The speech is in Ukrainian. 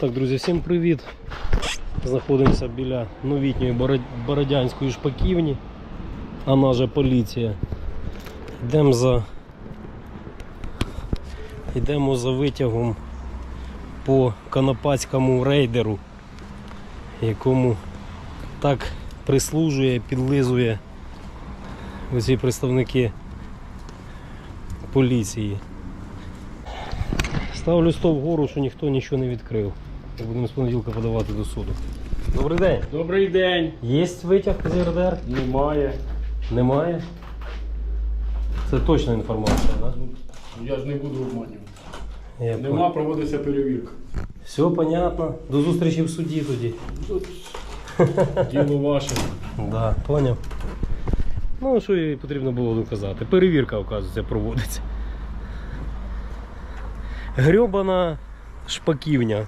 Так, друзі, всім привіт. Знаходимося біля новітньої Бородянської шпаківні, а наша поліція. Йдемо за йдемо за витягом по канопацькому рейдеру, якому так прислужує, підлизує оці представники поліції. Ставлю 100 вгору, що ніхто нічого не відкрив. Будемо з понеділка подавати до суду. Добрий день. Добрий день. Є витяг з РДР? Немає. Немає. Це точна інформація, так? Я ж не буду обманювати. Я Нема, проводиться перевірка. Все понятно. До зустрічі в суді тоді. Тут Діло ваше. Да, поняв. Ну, що і потрібно було доказати. Перевірка, оказується, проводиться. Грьобана шпаківня.